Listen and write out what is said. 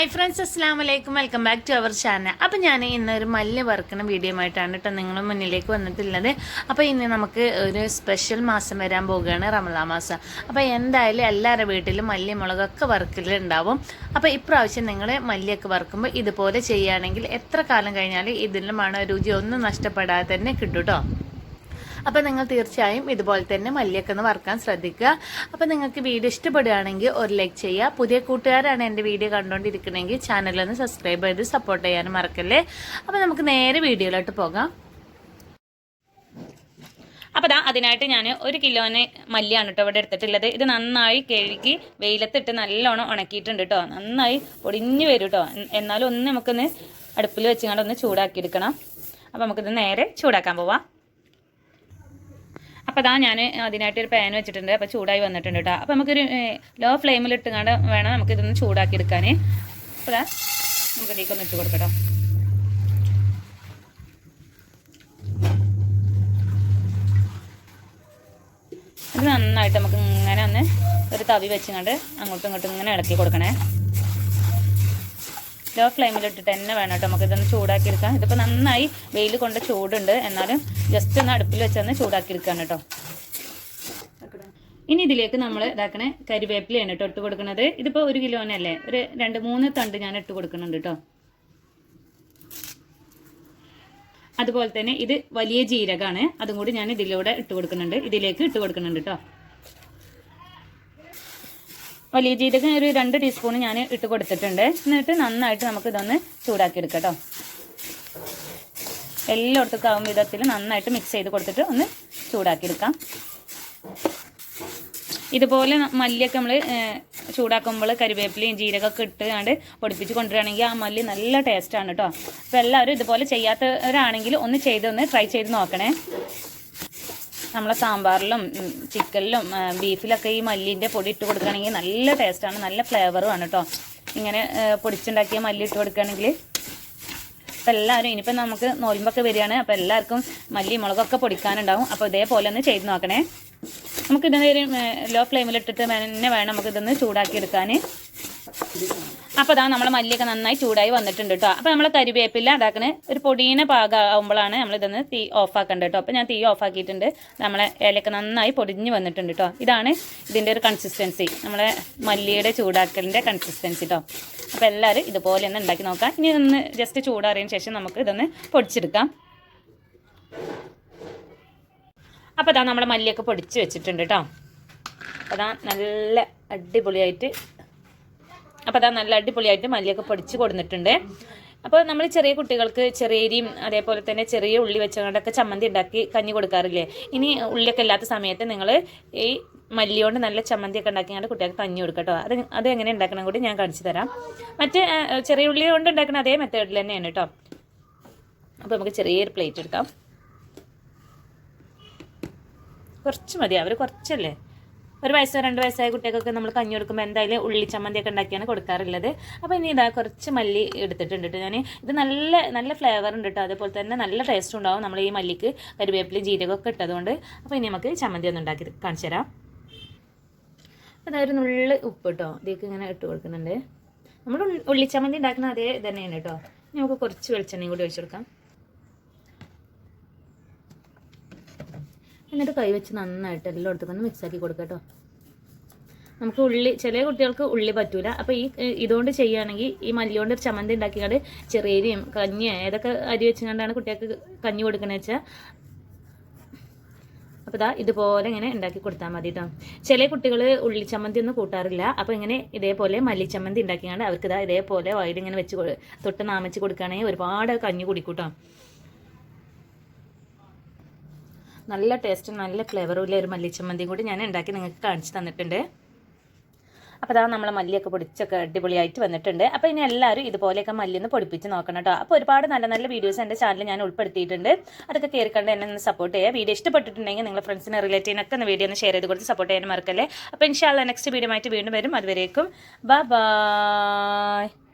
Hi friends അസ്സാം വലൈക്കും welcome back to our channel അപ്പോൾ ഞാൻ ഇന്ന് ഒരു മല്ല് വറുക്കുന്ന വീഡിയോ ആയിട്ടാണ് കേട്ടോ നിങ്ങളുടെ മുന്നിലേക്ക് വന്നിട്ടുള്ളത്. അപ്പോൾ ഇന്ന് നമുക്ക് ഒരു സ്പെഷ്യൽ മാസം വരാൻ പോവുകയാണ് റമദാ മാസം. അപ്പോൾ എന്തായാലും എല്ലാവരുടെ വീട്ടിലും മല്ലി മുളകൊക്കെ വറുക്കലുണ്ടാവും. അപ്പോൾ ഇപ്രാവശ്യം നിങ്ങൾ മല്ലിയൊക്കെ വറുക്കുമ്പോൾ ഇതുപോലെ ചെയ്യുകയാണെങ്കിൽ എത്ര കാലം കഴിഞ്ഞാലും ഇതിന്റെ മണ രുചി ഒന്നും നഷ്ടപ്പെടാതെ തന്നെ കിട്ടും കേട്ടോ അപ്പോൾ നിങ്ങൾ തീർച്ചയായും ഇതുപോലെ തന്നെ മല്ലിയൊക്കെ ഒന്ന് വറുക്കാൻ ശ്രദ്ധിക്കുക. അപ്പോൾ നിങ്ങൾക്ക് വീഡിയോ ഇഷ്ടപ്പെടുകയാണെങ്കിൽ ഒരു ലൈക്ക് ചെയ്യുക. പുതിയ കൂട്ടുകാരാണ് എന്റെ വീഡിയോ കണ്ടുകൊണ്ടിരിക്കണമെങ്കിൽ ചാനലൊന്ന് സബ്സ്ക്രൈബ് ചെയ്ത് സപ്പോർട്ട് ചെയ്യാനും മറക്കല്ലേ? അപ്പോൾ നമുക്ക് നേരെ വീഡിയോയിലോട്ട് പോകാം. അപ്പോൾ ദാ അതിനായിട്ട് ഞാൻ ഒരു കിലോന് മല്ലിയാണ് കേട്ടോ ഇവിടെ എടുത്തിട്ടുള്ളത്. ഇത് നന്നായി കഴുകി വെയിലത്തിട്ട് നല്ലോണം ഉണക്കിയിട്ടുണ്ട് കേട്ടോ. നന്നായി പൊടിഞ്ഞു വരും കേട്ടോ. എന്നാലും ഒന്ന് നമുക്കൊന്ന് അടുപ്പിൽ വെച്ചുകൊണ്ട് ഒന്ന് ചൂടാക്കി എടുക്കണം അപ്പോൾ നമുക്കിത് നേരെ ചൂടാക്കാൻ പോവാം. അപ്പോൾ അതാ ഞാൻ അതിനായിട്ട് ഒരു പാൻ വെച്ചിട്ടുണ്ട്. അപ്പോൾ ചൂടായി വന്നിട്ടുണ്ട് കേട്ടോ അപ്പോൾ നമുക്കൊരു ലോ ഫ്ലെയിമിൽ ഇട്ടുകൊണ്ട് വേണം നമുക്കിതൊന്ന് ചൂടാക്കി എടുക്കാൻ അപ്പോൾ അതാ നമുക്ക് ഇതിലേക്കൊന്ന് ഇട്ട് കൊടുക്കട്ടോ. ഇത് നന്നായിട്ട് നമുക്ക് ഇങ്ങനെ ഒന്ന് ഒരു തവി വെച്ചുകൊണ്ട് അങ്ങോട്ടും ഇങ്ങോട്ടും ഇങ്ങനെ ഇളക്കി കൊടുക്കണേ. ലോ ഫ്ലെയിമിലിട്ടിട്ട് തന്നെ വേണം കേട്ടോ. നമുക്ക് ഇതൊന്ന് ചൂടാക്കി എടുക്കാം ഇതിപ്പോൾ നന്നായി വെയിൽ കൊണ്ട് ചൂടുണ്ട്. എന്നാലും ജസ്റ്റ് ഒന്ന് അടുപ്പിൽ വെച്ചൊന്ന് ചൂടാക്കി എടുക്കാൻ കേട്ടോ. ഇനി ഇതിലേക്ക് നമ്മൾ ഇതാക്കണ കരിവേപ്പിലയാണ് കേട്ടോ ഇട്ട് കൊടുക്കുന്നത് ഇതിപ്പോൾ ഒരു കിലോനല്ലേ? ഒരു രണ്ട് മൂന്ന് തണ്ട് ഞാൻ ഇട്ട് കൊടുക്കുന്നുണ്ട് കേട്ടോ. അതുപോലെ തന്നെ ഇത് വലിയ ജീരകമാണ്. അതും കൂടി ഞാൻ ഇതിലൂടെ ഇട്ട് കൊടുക്കുന്നുണ്ട്. ഇതിലേക്ക് ഇട്ട് കൊടുക്കുന്നുണ്ട് കേട്ടോ. വലിയ ജീരകം ഒരു രണ്ട് ടീസ്പൂൺ ഞാൻ ഇട്ട് കൊടുത്തിട്ടുണ്ട്. എന്നിട്ട് നന്നായിട്ട് നമുക്ക് ഇതൊന്ന് ചൂടാക്കി എടുക്കാം കേട്ടോ എല്ലായിടത്തും ആവും വിധത്തിൽ നന്നായിട്ട് മിക്സ് ചെയ്ത് കൊടുത്തിട്ട് ഒന്ന് ചൂടാക്കി എടുക്കാം ഇതുപോലെ മല്ലിയൊക്കെ നമ്മൾ ചൂടാക്കുമ്പോൾ കരിവേപ്പിലയും ജീരകമൊക്കെ ഇട്ടുകൊണ്ട് പൊടിപ്പിച്ച് കൊണ്ടുവരികയാണെങ്കിൽ ആ മല്ലി നല്ല ടേസ്റ്റാണ് കേട്ടോ അപ്പോൾ എല്ലാവരും ഇതുപോലെ ചെയ്യാത്തവരാണെങ്കിൽ ഒന്ന് ചെയ്തൊന്ന് ട്രൈ ചെയ്ത് നോക്കണേ. നമ്മളെ സാമ്പാറിലും ചിക്കനിലും ബീഫിലൊക്കെ ഈ മല്ലിന്റെ പൊടി ഇട്ട് കൊടുക്കുകയാണെങ്കിൽ നല്ല ടേസ്റ്റാണ് നല്ല ഫ്ലേവറുമാണ് കേട്ടോ ഇങ്ങനെ പൊടിച്ചുണ്ടാക്കിയ മല്ലി ഇട്ട് കൊടുക്കുകയാണെങ്കിൽ അപ്പോൾ എല്ലാവരും ഇനിയിപ്പോൾ നമുക്ക് നോൽമ്പൊക്കെ വരികയാണ് അപ്പോൾ എല്ലാവർക്കും മല്ലി മുളകൊക്കെ പൊടിക്കാനുണ്ടാവും. അപ്പോൾ ഇതേപോലെ ഒന്ന് ചെയ്ത് നോക്കണേ. നമുക്ക് ഇതിനൊരു ലോ ഫ്ലെയിമിലിട്ടിട്ട് തന്നെ വേണം നമുക്കിതൊന്ന് ചൂടാക്കിയെടുക്കാൻ അപ്പോൾ അതാ നമ്മളെ മല്ലിയൊക്കെ നന്നായി ചൂടായി വന്നിട്ടുണ്ട് കേട്ടോ അപ്പോൾ നമ്മൾ കരിവേപ്പില അതാക്കണ ഒരു പൊടീന പാകം ആകുമ്പോഴാണ് നമ്മൾ ഇതൊന്ന് തീ ഓഫാക്കേണ്ടത് കേട്ടോ അപ്പോൾ ഞാൻ തീ ഓഫാക്കിയിട്ടുണ്ട്. നമ്മളെ ഇലയൊക്കെ നന്നായി പൊടിഞ്ഞ് വന്നിട്ടുണ്ട് കേട്ടോ ഇതാണ് ഇതിന്റെ ഒരു കൺസിസ്റ്റൻസി നമ്മളെ മല്ലിയുടെ ചൂടാക്കലിന്റെ കൺസിസ്റ്റൻസി കേട്ടോ അപ്പോൾ എല്ലാവരും ഇതുപോലെ ഒന്ന് ഉണ്ടാക്കി നോക്കാം. ഇനി ഒന്ന് ജസ്റ്റ് ചൂടാറിയതിന് ശേഷം നമുക്ക് ഇതൊന്ന് പൊടിച്ചെടുക്കാം. അപ്പോൾ അതാ നമ്മളെ മല്ലിയൊക്കെ പൊടിച്ച് വെച്ചിട്ടുണ്ട് കേട്ടോ അപ്പോൾ അതാ നല്ല അടിപൊളിയായിട്ട് അപ്പോൾ അതാ നല്ല അടിപൊളിയായിട്ട് മല്ലിയൊക്കെ പൊടിച്ച് കൊടുത്തിട്ടുണ്ട് അപ്പോൾ നമ്മൾ ചെറിയ കുട്ടികൾക്ക് ചെറിയരിയും അതേപോലെ തന്നെ ചെറിയ ഉള്ളി വെച്ചുകൊണ്ടൊക്കെ ചമ്മന്തി ഉണ്ടാക്കി കഞ്ഞി കൊടുക്കാറില്ലേ? ഇനി ഉള്ളിയൊക്കെ ഇല്ലാത്ത സമയത്ത് നിങ്ങൾ ഈ മല്ലിയോണ്ട് നല്ല ചമ്മന്തിയൊക്കെ ഉണ്ടാക്കിയാണ്ട് കുട്ടികൾക്ക് കഞ്ഞി കൊടുക്കട്ടോ കേട്ടോ അത് അത് എങ്ങനെ ഉണ്ടാക്കണം കൂടി ഞാൻ കാണിച്ചു തരാം. മറ്റ് ചെറിയ ഉള്ളി കൊണ്ട് ഉണ്ടാക്കുന്ന അതേ മെത്തേഡിൽ തന്നെയാണ് കേട്ടോ അപ്പോൾ നമുക്ക് ചെറിയൊരു പ്ലേറ്റ് എടുക്കാം. കുറച്ച് മതി. അവർ കുറച്ചല്ലേ? ഒരു വയസ്സോ രണ്ട് വയസ്സായ കുട്ടികൾക്കൊക്കെ നമ്മൾ കഞ്ഞി കൊടുക്കുമ്പോൾ എന്തായാലും ഉള്ളി ചമ്മന്തിയൊക്കെ ഉണ്ടാക്കിയാണ് കൊടുക്കാറുള്ളത്. അപ്പോൾ ഇനി ഇതാ കുറച്ച് മല്ലി എടുത്തിട്ടുണ്ട് കേട്ടോ ഞാൻ ഇത് നല്ല നല്ല ഫ്ലേവർ ഉണ്ട് കേട്ടോ. അതേപോലെ തന്നെ നല്ല ടേസ്റ്റ് ഉണ്ടാവും നമ്മൾ ഈ മല്ലിക്ക് കരിവേപ്പില ജീരകമൊക്കെ ഇട്ടതുകൊണ്ട്. അപ്പോൾ ഇനി നമുക്ക് ചമ്മന്തി ഒന്ന് ഉണ്ടാക്കി കാണിച്ചു തരാം. അതായത് നുള്ളി ഉപ്പ് കേട്ടോ. ഇതിലേക്ക് ഇങ്ങനെ ഇട്ട് കൊടുക്കുന്നുണ്ട്. നമ്മൾ ഉള്ളി- ചമ്മന്തി ഉണ്ടാക്കുന്ന അതേ തന്നെയാണ് കേട്ടോ. നമുക്ക് കുറച്ച് വെളിച്ചെണ്ണയും കൂടി ഒഴിച്ചു കൊടുക്കാം. എന്നിട്ട് കൈവച്ച് നന്നായിട്ട് എല്ലായിടത്തും ഒന്ന് മിക്സ് മിക്സാക്കി കൊടുക്കുക കേട്ടോ. നമുക്ക് ഉള്ളി ചില കുട്ടികൾക്ക് ഉള്ളി പറ്റൂല. അപ്പോൾ ഈ ഇതുകൊണ്ട് ചെയ്യുകയാണെങ്കിൽ ഈ മല്ലിയോണ്ട് ഒരു ചമ്മന്തി ഉണ്ടാക്കിയാണ്ട് ചെറിയരിയും കഞ്ഞിയോ ഏതൊക്കെ അരി വെച്ചുകൊണ്ടാണ് കുട്ടികൾക്ക് കഞ്ഞി കൊടുക്കണത് വെച്ചാൽ അപ്പോൾ ഇതാ ഇതുപോലെ ഇങ്ങനെ ഉണ്ടാക്കി കൊടുത്താൽ മതി കേട്ടോ ചില കുട്ടികൾ ഉള്ളി ചമ്മന്തി ഒന്നും കൂട്ടാറില്ല. അപ്പോൾ ഇങ്ങനെ ഇതേപോലെ മല്ലി ചമ്മന്തി ഉണ്ടാക്കിയാണ്ട് അവർക്ക് ഇതാ ഇതേപോലെ വയലിങ്ങനെ വെച്ച് തൊട്ട് നാമിച്ച് കൊടുക്കുകയാണെങ്കിൽ ഒരുപാട് കഞ്ഞി കുടിക്കൂട്ടോ. നല്ല ടേസ്റ്റും നല്ല ഫ്ലേവറും ഉള്ള ഒരു മല്ലിച്ചമ്മന്തിയും കൂടി ഞാൻ ഉണ്ടാക്കി നിങ്ങൾക്ക് കാണിച്ചു തന്നിട്ടുണ്ട്. അപ്പോൾ അതാ നമ്മളെ മല്ലിയൊക്കെ പൊടിച്ചൊക്കെ അടിപൊളിയായിട്ട് വന്നിട്ടുണ്ട്. അപ്പോൾ ഇനി എല്ലാവരും ഇതുപോലെയൊക്കെ മല്ലിന്ന് പൊടിപ്പിച്ച് നോക്കണം കേട്ടോ അപ്പോൾ ഒരുപാട് നല്ല നല്ല വീഡിയോസ് എന്റെ ചാനലിൽ ഞാൻ ഉൾപ്പെടുത്തിയിട്ടുണ്ട്. അതൊക്കെ കയറിക്കണ്ട് എന്നെ ഒന്ന് സപ്പോർട്ട് ചെയ്യുക. വീഡിയോ ഇഷ്ടപ്പെട്ടിട്ടുണ്ടെങ്കിൽ നിങ്ങളുടെ ഫ്രണ്ട്സിനെ റിലേറ്റീവിനൊക്കെ ഒന്ന് വീഡിയോ ഒന്ന് ഷെയർ ചെയ്ത് കൊടുത്ത് സപ്പോർട്ട് ചെയ്യാൻ മറക്കല്ലേ? അപ്പോൾ ഇൻഷാല്ല നെക്സ്റ്റ് വീഡിയോ ആയിട്ട് വീണ്ടും വരും. അതുവരേക്കും ബൈ ബൈ